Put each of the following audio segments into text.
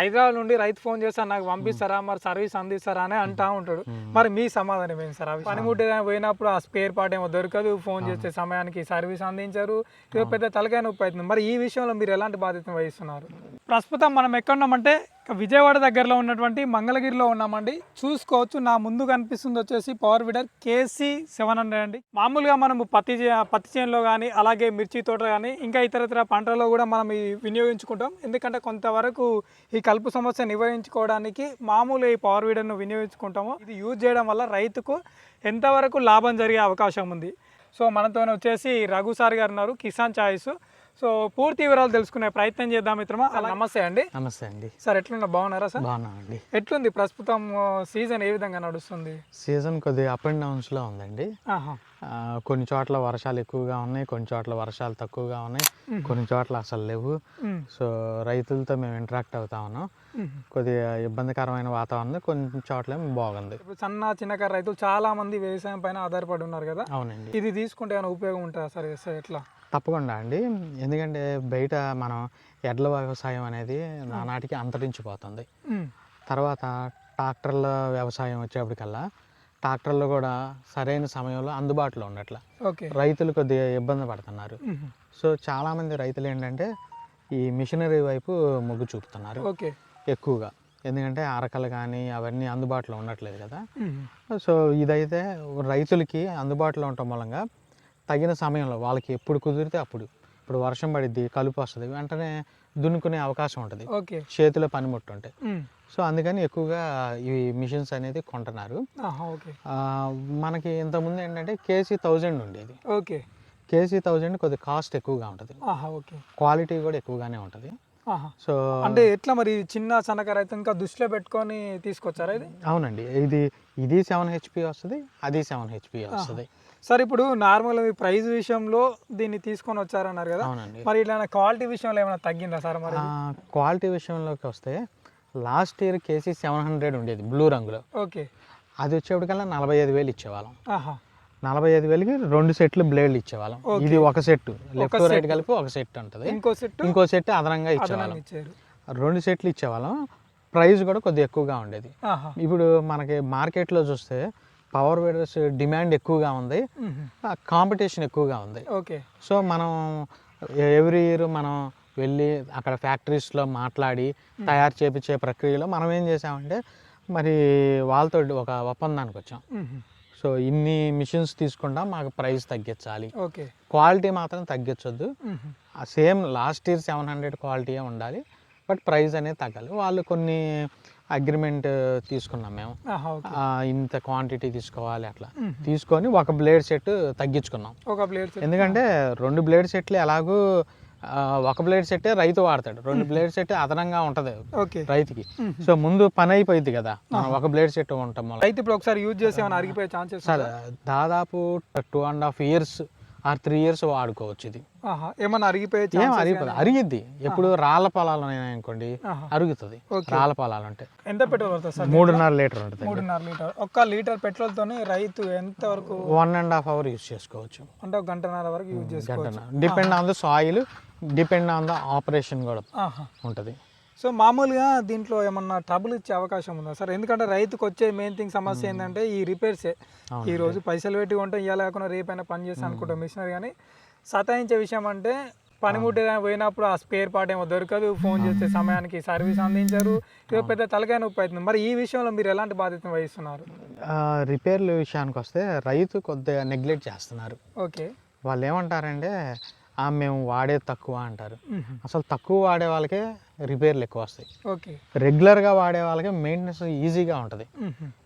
హైదరాబాద్ నుండి రైతు ఫోన్ చేస్తా నాకు పంపిస్తారా? మరి సర్వీస్ అందిస్తారా అని అంటా ఉంటాడు. మరి మీ సమాధానం ఏంటి సార్? అవి పనిముట్టు పోయినప్పుడు ఆ స్పేర్ పార్ట్ ఏమో దొరకదు. ఫోన్ చేస్తే సమయానికి సర్వీస్ అందించారు. ఇది పెద్ద తలకాయ నొప్పి అవుతుంది. మరి ఈ విషయంలో మీరు ఎలాంటి బాధ్యత వహిస్తున్నారు? ప్రస్తుతం మనం ఎక్కడున్నామంటే విజయవాడ దగ్గరలో ఉన్నటువంటి మంగళగిరిలో ఉన్నామండి. చూసుకోవచ్చు నా ముందు కనిపిస్తుంది వచ్చేసి power weeder KC seven hundred అండి. మామూలుగా మనము పత్తి చే- పత్తి చేనులో కానీ అలాగే మిర్చి తోట కానీ ఇంకా ఇతర ఇతర పంటల్లో కూడా మనం ఈ వినియోగించుకుంటాం. ఎందుకంటే కొంతవరకు ఈ కలుపు సమస్య నివారించుకోవడానికి మామూలు ఈ పవర్ వీడర్ను వినియోగించుకుంటాము. ఇది యూజ్ చేయడం వల్ల రైతుకు ఎంతవరకు లాభం జరిగే అవకాశం ఉంది. సో మనతో వచ్చేసి రఘు సార్ గారు ఉన్నారు కిసాన్ ఛాయిస్ సో పూర్తి వివరాలు తెలుసుకునే ప్రయత్నం చేద్దాం మిత్రమా? అలా నమస్తే అండి. నమస్తే అండి. సార్ ఎట్లున్నా బాగున్నారా సార్? బాగున్నామండి. ఎట్లుంది ప్రస్తుతం సీజన్ ఏ విధంగా నడుస్తుంది? సీజన్ కొద్దిగా అప్ అండ్ డౌన్స్లో ఉందండి. కొన్ని చోట్ల వర్షాలు ఎక్కువగా ఉన్నాయి కొన్ని చోట్ల వర్షాలు తక్కువగా ఉన్నాయి కొన్ని చోట్ల అసలు లేవు. సో రైతులతో మేము ఇంటరాక్ట్ అవుతా ఉన్నాం. కొద్దిగా ఇబ్బందికరమైన వాతావరణం కొన్ని చోట్ల బాగుంది. ఇప్పుడు సన్న చిన్నకారు రైతులు చాలా మంది వ్యవసాయం పైన ఆధారపడి ఉన్నారు కదా? అవునండి. ఇది తీసుకుంటే ఏమైనా ఉపయోగం ఉంటుందా సార్ ఎట్లా? తప్పకుండా అండి. ఎందుకంటే బయట మనం ఎడ్ల వ్యవసాయం అనేది నానాటికి అంతరించిపోతుంది. తర్వాత ట్రాక్టర్ల వ్యవసాయం వచ్చేప్పటికల్లా ట్రాక్టర్లు కూడా సరైన సమయంలో అందుబాటులో ఉండట్ల. ఓకే. రైతులు కొద్దిగా ఇబ్బంది పడుతున్నారు. సో చాలామంది రైతులు ఏంటంటే ఈ మిషనరీ వైపు మొగ్గు చూపుతున్నారు. ఓకే. ఎక్కువగా. ఎందుకంటే అరకలు కానీ అవన్నీ అందుబాటులో ఉండట్లేదు కదా. సో ఇదైతే రైతులకి అందుబాటులో ఉండటం మూలంగా తగిన సమయంలో వాళ్ళకి ఎప్పుడు కుదిరితే అప్పుడు ఇప్పుడు వర్షం పడిద్ది కలుపు వస్తుంది వెంటనే దున్నుకునే అవకాశం ఉంటుంది. ఓకే. చేతిలో పనిముట్టు ఉంటాయి. సో అందుకని ఎక్కువగా ఈ మిషన్స్ అనేది కొంటున్నారు. మనకి ఇంతకుముందు ఏంటంటే కేసీ థౌజండ్ ఉండేది. ఓకే. కేసీ థౌజండ్ కొద్దిగా కాస్ట్ ఎక్కువగా ఉంటుంది. క్వాలిటీ కూడా ఎక్కువగానే ఉంటుంది. సో అంటే ఎట్లా మరి చిన్న సన్నకారు రైతు ఇంకా దృష్టిలో పెట్టుకొని తీసుకొచ్చారా ఇది? అవునండి. ఇది ఇది సెవెన్ హెచ్పి వస్తుంది అది సెవెన్ హెచ్పి వస్తుంది. సార్ ఇప్పుడు నార్మల్ మీ ప్రైస్ విషయంలో దీన్ని తీసుకొని వచ్చారన్నారు కదా. అవునండి. మరి ఇట్లా క్వాలిటీ విషయంలో ఏమైనా తగ్గిందా సార్ మరి? క్వాలిటీ విషయంలోకి వస్తే last year KC seven hundred ఉండేది బ్లూ రంగులో. ఓకే. అది వచ్చేప్పటికల్లా నలభై ఐదు వేలు ఇచ్చేవాళ్ళం. ఆహా. నలభై ఐదు వేలకి రెండు సెట్లు బ్లేడ్లు ఇచ్చేవాళ్ళం. ఇది ఒక సెట్ లెఫ్ట్ రైట్ కలిపి ఒక సెట్ ఉంటుంది. ఇంకో సెట్ ఇంకో సెట్ అదనంగా ఇచ్చేవాళ్ళం. రెండు సెట్లు ఇచ్చేవాళ్ళం. ప్రైస్ కూడా కొద్దిగా ఎక్కువగా ఉండేది. ఇప్పుడు మనకి మార్కెట్లో చూస్తే పవర్ వీడర్స్ డిమాండ్ ఎక్కువగా ఉంది. కాంపిటీషన్ ఎక్కువగా ఉంది. ఓకే. సో మనం ఎవ్రీ ఇయర్ మనం వెళ్ళి అక్కడ ఫ్యాక్టరీస్లో మాట్లాడి తయారు చేపించే ప్రక్రియలో మనం ఏం చేసామంటే మరి వాళ్ళతో ఒక ఒప్పందానికి వచ్చాం. సో ఇన్ని మిషన్స్ తీసుకుంటాం మాకు ప్రైస్ తగ్గించాలి. ఓకే. క్వాలిటీ మాత్రం తగ్గించొద్దు. Same last year seven hundred క్వాలిటీయే ఉండాలి. బట్ ప్రైస్ అనేది తగ్గాలి. వాళ్ళు కొన్ని అగ్రిమెంట్ తీసుకున్నాం మేము. ఇంత క్వాంటిటీ తీసుకోవాలి అట్లా. తీసుకొని ఒక బ్లేడ్ సెట్ తగ్గించుకున్నాం. ఒక ప్లేట్ ఎందుకంటే రెండు బ్లేడ్ సెట్లు ఎలాగూ ఒక బ్లేడ్ సెట్టే రైతు వాడతాడు. రెండు బ్లేడ్ సెట్ అదనంగా ఉంటది ఓకే. రైతుకి. సో ముందు పని అయిపోయింది కదా. మనం ఒక బ్లేడ్ సెట్ వల్ల. రైతు ఇప్పుడు ఒకసారి యూజ్ చేసి అరిగిపోయే ఛాన్సెస్ సార్ దాదాపు two and half years or three years వాడుకోవచ్చు ఇది. ఏమన్నా అరిగిపోయే ఏం అరిగిపోదు. అరిగిద్ది. ఎప్పుడు రాళ్ళ పొలాలు అనుకోండి. అరుగుతుంది. రాళ్ళ పొలాలు అంటే. ఎంత పెట్రోల్ పడుతుంది సార్? మూడున్నర లీటర్ ఉంటుంది. మూడున్నర లీటర్. ఒక్క లీటర్ పెట్రోల్ తోని రైతు ఎంత వరకు? One and half hour use చేసుకోవచ్చు. అంటే ఒక గంటన్నర వరకు యూజ్ చేసుకోవచ్చు. Depend on the soil depend on the operation కూడా ఉంటుంది. సో మామూలుగా దీంట్లో ఏమన్నా ట్రబుల్ ఇచ్చే అవకాశం ఉందా? సార్ ఎందుకంటే రైతుకు వచ్చే మెయిన్ థింగ్ సమస్య ఏంటంటే ఈ రిపేర్సే ఈ రోజు పైసలు పెట్టి కొంటే ఇవాళ కాకుండా రేపైనా పని చేసి అనుకుంటాం మిషనరీ కానీ. సతాయించే విషయం అంటే పనిముట్టు పోయినప్పుడు ఆ స్పేర్ పార్ట్ ఏమో దొరకదు. ఫోన్ చేస్తే సమయానికి సర్వీస్ అందించారు. ఇది పెద్ద తలకాయ నొప్పి అవుతుంది. మరి ఈ విషయంలో మీరు ఎలాంటి బాధ్యత వహిస్తున్నారు? రిపేర్ల విషయానికి వస్తే రైతు కొద్దిగా నెగ్లెక్ట్ చేస్తున్నారు. ఓకే. వాళ్ళు ఏమంటారంటే "ఆ, మేము వాడేది తక్కువ అంటారు. అసలు తక్కువ వాడే వాళ్ళకే రిపేర్లు ఎక్కువ వస్తాయి. ఓకే. రెగ్యులర్గా వాడే వాళ్ళకి మెయింటెనెన్స్ ఈజీగా ఉంటుంది.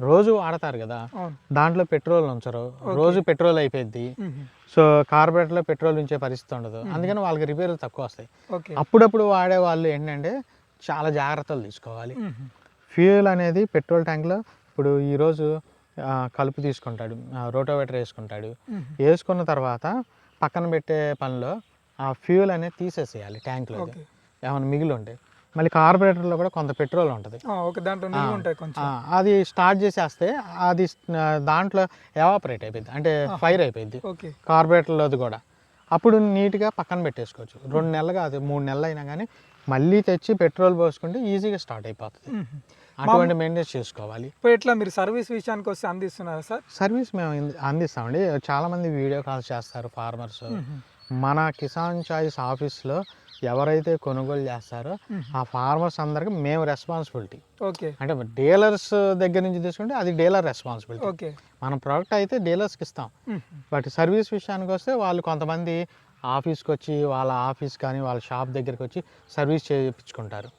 రోజు వాడతారు కదా దాంట్లో పెట్రోల్ ఉంచరు. రోజు పెట్రోల్ అయిపోయింది. సో కార్బొరేటర్లో పెట్రోల్ ఉంచే పరిస్థితి ఉండదు. అందుకని వాళ్ళకి రిపేర్లు తక్కువ వస్తాయి. అప్పుడప్పుడు వాడే వాళ్ళు ఏంటంటే చాలా జాగ్రత్తలు తీసుకోవాలి. ఫ్యూయల్ అనేది పెట్రోల్ ట్యాంక్లో ఇప్పుడు ఈరోజు కలుపు తీసుకుంటాడు రోటోవేటర్ వేసుకుంటాడు. వేసుకున్న తర్వాత పక్కన పెట్టే పనిలో ఆ ఫ్యూయల్ అనేది తీసేసేయాలి ట్యాంక్లో ఏమైనా మిగిలి ఉంటే. మళ్ళీ కార్బొరేటర్లో కూడా కొంత పెట్రోల్ ఉంటుంది. అది స్టార్ట్ చేసేస్తే అది దాంట్లో ఎవాపరేట్ అయిపోయింది అంటే ఫైర్ అయిపోయింది ఓకే. కార్బొరేటర్లోది కూడా. అప్పుడు నీట్గా పక్కన పెట్టేసుకోవచ్చు. రెండు నెలలు కాదు మూడు నెలలు అయినా కానీ మళ్ళీ తెచ్చి పెట్రోల్ పోసుకుంటే ఈజీగా స్టార్ట్ అయిపోతుంది. అటువంటి మెయింటెన్స్ చేసుకోవాలి. ఇప్పుడు ఎట్లా మీరు సర్వీస్ విషయానికి వస్తే అందిస్తున్నారా సార్? సర్వీస్ మేము అందిస్తామండి. చాలామంది వీడియో కాల్స్ చేస్తారు ఫార్మర్స్. మన కిసాన్ చాయిస్ ఆఫీస్లో ఎవరైతే కొనుగోలు చేస్తారో ఆ ఫార్మర్స్ అందరికి మేము రెస్పాన్సిబిలిటీ ఓకే. అంటే డీలర్స్ దగ్గర నుంచి తీసుకుంటే అది డీలర్ రెస్పాన్సిబిలిటీ ఓకే. మన ప్రోడక్ట్ అయితే డీలర్స్కి ఇస్తాం. బట్ సర్వీస్ విషయానికి వస్తే వాళ్ళు కొంతమంది ఆఫీస్కి వచ్చి వాళ్ళ ఆఫీస్ కానీ వాళ్ళ షాప్ దగ్గరికి వచ్చి సర్వీస్ చేయించుకుంటారు.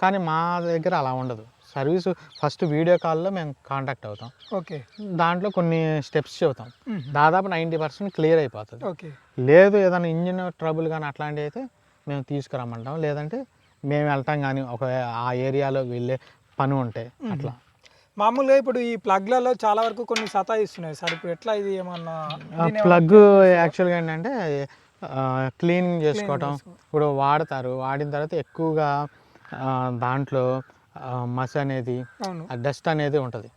కానీ మా దగ్గర అలా ఉండదు. సర్వీస్ ఫస్ట్ వీడియో కాల్లో మేము కాంటాక్ట్ అవుతాం. ఓకే. దాంట్లో కొన్ని స్టెప్స్ చెబుతాం. దాదాపు నైంటీ పర్సెంట్ క్లియర్ అయిపోతుంది. ఓకే. లేదు ఏదైనా ఇంజిన్ ట్రబుల్ కానీ అట్లాంటివి అయితే మేము తీసుకురమ్మంటాం. లేదంటే మేము వెళ్తాం కానీ ఒక ఆ ఏరియాలో వెళ్ళే పని ఉంటే అట్లా. మామూలుగా ఇప్పుడు ఈ ప్లగ్లలో చాలా వరకు కొన్ని సతాయిస్తున్నాయి సార్. ఇప్పుడు ఎట్లా ఇది ఏమన్నా ప్లగ్ యాక్చువల్గా ఏంటంటే క్లీనింగ్ చేసుకోవటం. ఇప్పుడు వాడతారు. వాడిన తర్వాత ఎక్కువగా దాంట్లో మస అనేది డస్ట్ అనేది ఉంటుంది.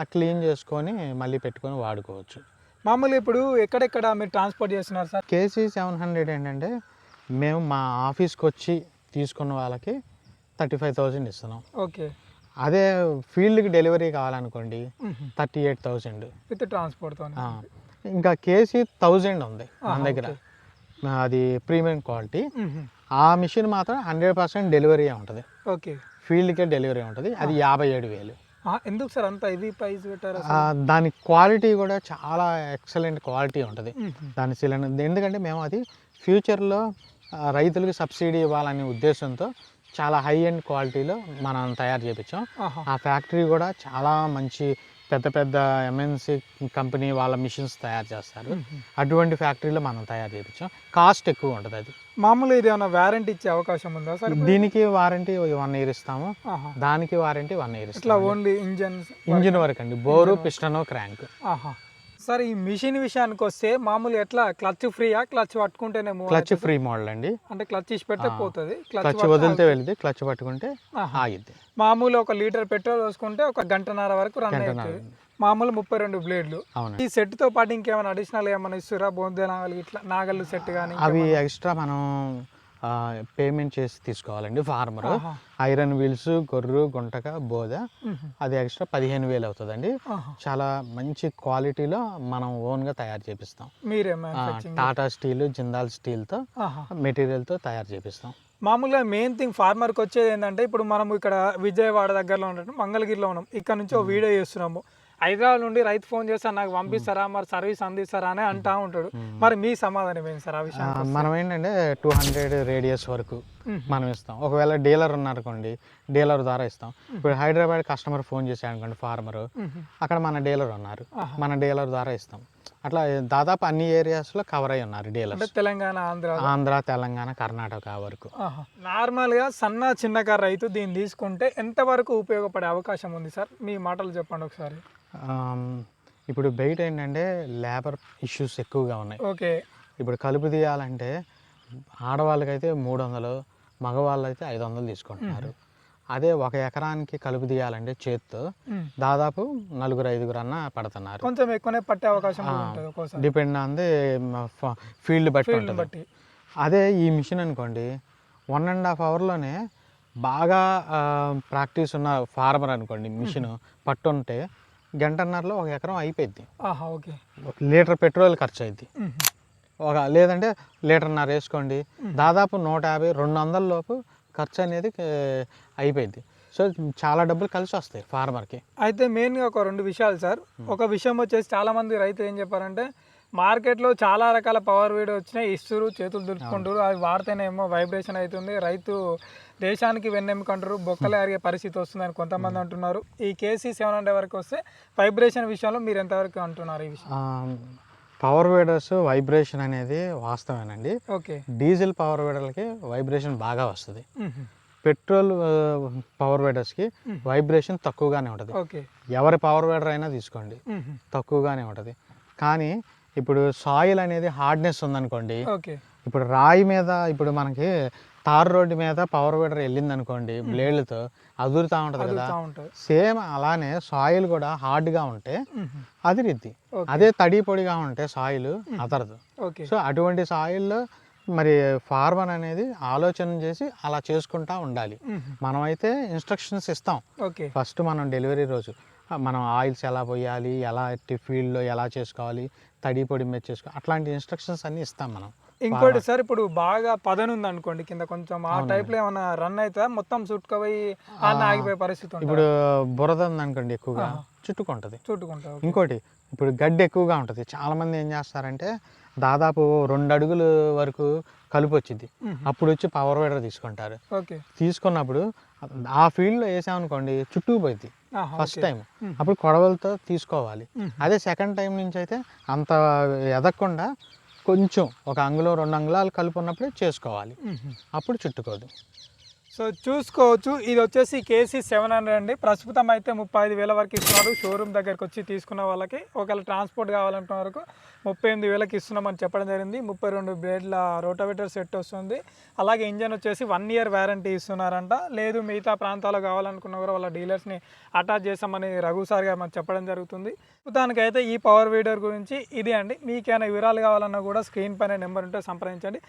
ఆ క్లీన్ చేసుకొని మళ్ళీ పెట్టుకొని వాడుకోవచ్చు. మామూలుగా ఇప్పుడు ఎక్కడెక్కడ మీరు ట్రాన్స్పోర్ట్ చేస్తున్నారు సార్? కేసీ సెవెన్ హండ్రెడ్ ఏంటంటే మేము మా ఆఫీస్కి వచ్చి తీసుకున్న వాళ్ళకి థర్టీ ఫైవ్ థౌజండ్ ఇస్తున్నాం. ఓకే. అదే ఫీల్డ్కి డెలివరీ కావాలనుకోండి థర్టీ ఎయిట్ థౌజండ్ విత్ ట్రాన్స్పోర్ట్తో ఇంకా కేసీ థౌజండ్ ఉంది మన దగ్గర. అది ప్రీమియం క్వాలిటీ. ఆ మిషన్ మాత్రం హండ్రెడ్ పర్సెంట్ డెలివరీ ఉంటుంది. ఓకే. ఫీల్డ్కే డెలివరీ ఉంటుంది. అది యాభై ఏడు వేలు. ఎందుకు సార్ అంత ఇది ప్రైస్ పెట్టారు దాని క్వాలిటీ కూడా చాలా ఎక్సలెంట్ క్వాలిటీ ఉంటుంది. దాని సిలిండర్ ఎందుకంటే మేము అది ఫ్యూచర్లో రైతులకు సబ్సిడీ ఇవ్వాలనే ఉద్దేశంతో చాలా హై ఎండ్ క్వాలిటీలో మనం తయారు చేయించాం. ఆ ఫ్యాక్టరీ కూడా చాలా మంచి పెద్ద పెద్ద ఎంఎన్సి కంపెనీ వాళ్ళ మిషన్స్ తయారు చేస్తారు. అటువంటి ఫ్యాక్టరీలో మనం తయారు చేయించాం కాస్ట్ ఎక్కువ ఉంటుంది అది. మామూలుగా ఇది ఏమైనా వారంటీ ఇచ్చే అవకాశం ఉందా సార్ దీనికి వారంటీ వన్ ఇయర్ ఇస్తాము. దానికి వారంటీ వన్ ఇయర్ ఇట్లా ఓన్లీ ఇంజన్ ఇంజిన్ వరకు అండి. బోరు పిస్టన్ క్రాంక్ ఆహా. సార్ ఈ మిషన్ విషయానికి వస్తే మామూలు ఎట్లా? క్లచ్ ఫ్రీయా? క్లచ్ పట్టుకుంటేనే క్లచ్ ఫ్రీ మోడల్ అండి. అంటే క్లచ్ ఇచ్చి పెడితే పోతుంది. క్లచ్ వదిలితే వెళ్తే క్లచ్ పట్టుకుంటే. ఆగిద్ది. మామూలు ఒక లీటర్ పెట్రోల్ వేసుకుంటే ఒక గంటన్నర వరకు రన్. అవుతుంది. మామూలు ముప్పై రెండు బ్లేడ్లు. ఈ సెట్తో పాటు ఇంకేమైనా అడిషనల్ ఏమైనా ఇస్తురా? బొందే నాగలు ఇట్లా నాగళ్ళు సెట్ కానీ అవి ఎక్స్ట్రా మనం పేమెంట్ చేసి తీసుకోవాలండి. ఫార్మర్. ఐరన్ వీల్స్ గొర్రు గుంటక బోద. అది ఎక్స్ట్రా పదిహేను వేలు అవుతుందండి. చాలా మంచి క్వాలిటీలో మనం ఓన్గా తయారు చేపిస్తాం. టాటా స్టీల్ జిందాల్ స్టీల్తో. మెటీరియల్తో తయారు చేపిస్తాం. మామూలుగా మెయిన్ థింగ్ ఫార్మర్కి వచ్చేది ఏంటంటే ఇప్పుడు మనం ఇక్కడ విజయవాడ దగ్గరలో ఉండటం మంగళగిరిలో ఉన్నాం. ఇక్కడ నుంచి ఒక వీడియో చేస్తున్నాము. హైదరాబాద్ నుండి రైతు ఫోన్ చేస్తే నాకు పంపిస్తారా మరి సర్వీస్ అందిస్తారా అని అంటా ఉంటాడు. మరి మీ సమాధానం ఏంటి సార్ ఆ ఆ, విషయం మనం ఏంటంటే టూ హండ్రెడ్ రేడియస్ వరకు మనం ఇస్తాం. ఒకవేళ డీలర్ ఉన్నారనుకోండి డీలర్ ద్వారా ఇస్తాం. ఇప్పుడు హైదరాబాద్ కస్టమర్ ఫోన్ చేశాడు అనుకోండి ఫార్మర్ అక్కడ మన డీలర్ ఉన్నారు. మన డీలర్ ద్వారా ఇస్తాం. అట్లా దాదాపు అన్ని ఏరియాస్లో కవర్ అయి ఉన్నారు అంటే డీలర్స్ తెలంగాణ ఆంధ్ర. ఆంధ్ర తెలంగాణ కర్ణాటక వరకు. నార్మల్గా సన్న చిన్నకారు రైతు దీన్ని తీసుకుంటే ఎంతవరకు ఉపయోగపడే అవకాశం ఉంది సార్? మీ మాటలు చెప్పండి ఒకసారి. ఇప్పుడు బయట ఏంటంటే లేబర్ ఇష్యూస్ ఎక్కువగా ఉన్నాయి. ఓకే. ఇప్పుడు కలుపు తీయాలంటే ఆడవాళ్ళకైతే మూడు వందలు మగవాళ్ళు అయితే ఐదు వందలు తీసుకుంటున్నారు. అదే ఒక ఎకరానికి కలుపు తీయాలంటే చేత్తో. దాదాపు నలుగురు ఐదుగురు అన్న పడుతున్నారు. కొంచెం ఎక్కువనే పట్టే అవకాశం డిపెండ్ ఆన్ ది ఫీల్డ్ బట్టి బట్టి. అదే ఈ మిషన్ అనుకోండి వన్ అండ్ హాఫ్ అవర్లోనే బాగా ప్రాక్టీస్ ఉన్న ఫార్మర్ అనుకోండి మిషన్ పట్టుంటే గంటన్నరలో ఒక ఎకరం అయిపోయింది ఆహా ఓకే. ఒక లీటర్ పెట్రోల్ ఖర్చు అయింది. ఒక లేదంటే లీటర్న్నర వేసుకోండి. దాదాపు నూట యాభై రెండు వందల లోపు ఖర్చు అనేది అయిపోయింది సో చాలా డబ్బులు కలిసి వస్తాయి ఫార్మర్కి అయితే మెయిన్గా ఒక రెండు విషయాలు సార్. ఒక విషయం వచ్చేసి చాలా మంది రైతులు ఏం చెప్పారంటే మార్కెట్లో చాలా రకాల పవర్ వీడియో వచ్చినాయి. ఇస్తురు చేతులు దులుపుకుంటారు అవి వాడితేనేమో వైబ్రేషన్ అవుతుంది రైతు దేశానికి వెన్నెమ్ముకుంటారు బొక్కలే అరిగే పరిస్థితి వస్తుందని కొంతమంది అంటున్నారు. ఈ కేసీ సెవెన్ హండ్రెడ్ వరకు వస్తే వైబ్రేషన్ విషయంలో మీరు ఎంతవరకు అంటున్నారు ఈ విషయం? పవర్ వేడర్స్ వైబ్రేషన్ అనేది వాస్తవేనండి. ఓకే. డీజిల్ పవర్ వేడర్లకి వైబ్రేషన్ బాగా వస్తుంది. పెట్రోల్ పవర్ వేడర్స్కి వైబ్రేషన్ తక్కువగానే ఉంటుంది. ఓకే. ఎవరి పవర్ వేడర్ అయినా తీసుకోండి. తక్కువగానే ఉంటుంది. కానీ ఇప్పుడు సాయిల్ అనేది హార్డ్నెస్ ఉందనుకోండి ఇప్పుడు రాయి మీద ఇప్పుడు మనకి తార్ రోడ్డు మీద పవర్ వీడర్ వెళ్ళింది అనుకోండి బ్లేడ్లతో అదురుతా ఉంటుంది కదా. సేమ్ అలానే సాయిల్ కూడా హార్డ్గా ఉంటే మ్మ్. అదిరిద్ది. అదే తడి పొడిగా ఉంటే సాయిల్ అదరదు. ఓకే సో అటువంటి సాయిల్లో మరి ఫార్మర్ అనేది ఆలోచన చేసి అలా చేసుకుంటా ఉండాలి. మనమైతే ఇన్స్ట్రక్షన్స్ ఇస్తాం. ఫస్ట్ మనం డెలివరీ రోజు మనం ఆయిల్స్ ఎలా పోయాలి ఎలా ఫీల్డ్లో ఎలా చేసుకోవాలి తడి పొడి మీద చేసుకోవాలి అట్లాంటి ఇన్స్ట్రక్షన్స్ అన్నీ ఇస్తాం మనం. ఇంకోటి సార్ ఇప్పుడు బాగా పదను ఉంది అనుకోండి కింద కొంచెం ఆ టైప్లో ఏమైనా రన్ అయితే మొత్తం చుట్టుకుపోయి ఆగిపోయే పరిస్థితి ఇప్పుడు బురద ఉందనుకోండి ఎక్కువగా చుట్టుకుంటుంది. చుట్టుకుంటా ఓకే. ఇంకోటి ఇప్పుడు గడ్డి ఎక్కువగా ఉంటుంది. చాలామంది ఏం చేస్తారంటే దాదాపు రెండు అడుగుల వరకు కలుపు వచ్చింది. అప్పుడు వచ్చి పవర్ వైడర్ తీసుకుంటారు. ఓకే. తీసుకున్నప్పుడు ఆ ఫీల్డ్లో వేసామనుకోండి చుట్టూ పోయింది ఫస్ట్. టైం. అప్పుడు కొడవలతో తీసుకోవాలి. అదే సెకండ్ టైం నుంచి అయితే అంత ఎదగకుండా కొంచెం ఒక అంగుళం రెండు అంగుళాలు కలుపు ఉన్నప్పుడే చేసుకోవాలి. అప్పుడు చుట్టుకోదు సో చూసుకోవచ్చు. ఇది వచ్చేసి కేసీ సెవెన్ హండ్రెడ్ అండి. ప్రస్తుతం అయితే ముప్పై ఐదు వేల వరకు ఇస్తున్నారు. షోరూమ్ దగ్గరకు వచ్చి తీసుకున్న వాళ్ళకి. ఒకవేళ ట్రాన్స్పోర్ట్ కావాలంటున్న వరకు ముప్పై ఎనిమిది వేలకి ఇస్తున్నామని చెప్పడం జరిగింది. ముప్పై రెండు బ్లేడ్ల రోటోవేటర్ సెట్ వస్తుంది. అలాగే ఇంజన్ వచ్చేసి వన్ ఇయర్ వ్యారంటీ ఇస్తున్నారంట. లేదు మిగతా ప్రాంతాల్లో కావాలనుకున్న కూడా వాళ్ళ డీలర్స్ని అటాచ్ చేస్తామని రఘు సార్ గారు మనకు చెప్పడం జరుగుతుంది. దానికైతే ఈ పవర్ వీడర్ గురించి ఇది అండి. మీకేమైనా వివరాలు కావాలన్నా కూడా స్క్రీన్ పైన నెంబర్ ఉంటే సంప్రదించండి.